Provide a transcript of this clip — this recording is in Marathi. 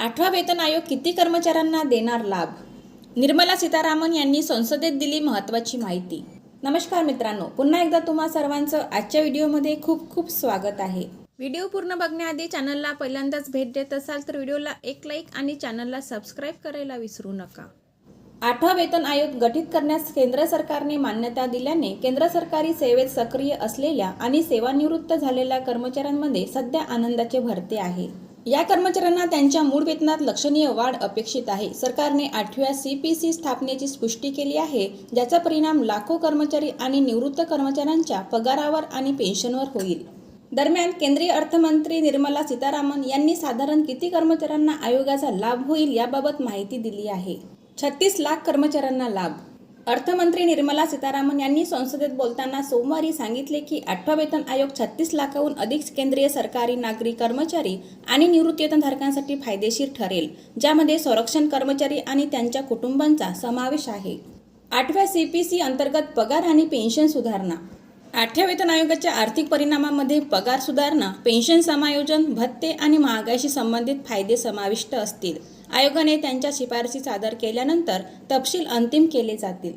आठवा वेतन आयोग किती कर्मचाऱ्यांना देणार लाभ? निर्मला सीतारामन यांनी संसदेत दिली महत्त्वाची माहिती. नमस्कार मित्रांनो पुन्हा एकदा तुम्हा सर्वांचं आजच्या व्हिडिओमध्ये खूप खूप स्वागत आहे. व्हिडिओ पूर्ण बघण्याआधी चॅनलला पहिल्यांदाच भेट देत असाल तर व्हिडिओला एक लाईक आणि चॅनलला सबस्क्राईब करायला विसरू नका. आठवा वेतन आयोग गठीत करण्यास केंद्र सरकारने मान्यता दिल्याने केंद्र सरकारी सेवेत सक्रिय असलेल्या आणि सेवानिवृत्त झालेल्या कर्मचाऱ्यांमध्ये सध्या आनंदाचे भरते आहे. या कर्मचाऱ्यांना त्यांच्या मूळ वेतनात लक्षणीय वाढ अपेक्षित आहे. सरकारने आठव्या सी पी सी स्थापनेची पुष्टी केली आहे ज्याचा परिणाम लाखो कर्मचारी आणि निवृत्त कर्मचाऱ्यांच्या पगारावर आणि पेन्शनवर होईल. दरम्यान केंद्रीय अर्थमंत्री निर्मला सीतारामन यांनी साधारण किती कर्मचाऱ्यांना आयोगाचा लाभ होईल याबाबत माहिती दिली आहे. छत्तीस लाख कर्मचाऱ्यांना लाभ अर्थमंत्री निर्मला सीतारामन यांनी संसदेत बोलताना सोमवारी सांगितले की आठवा वेतन आयोग छत्तीस लाखाहून अधिक केंद्रीय सरकारी नागरी कर्मचारी आणि निवृत्तीवेतनधारकांसाठी फायदेशीर ठरेल ज्यामध्ये संरक्षण कर्मचारी आणि त्यांच्या कुटुंबांचा समावेश आहे. आठव्या सी पी सी अंतर्गत पगार आणि पेन्शन सुधारणा आठव्या वेतन आयोगाच्या आर्थिक परिणामामध्ये पगार सुधारणा पेन्शन समायोजन भत्ते आणि महागाईशी संबंधित फायदे समाविष्ट असतील. आयोगाने त्यांच्या शिफारसी सादर केल्यानंतर तपशील अंतिम केले जातील.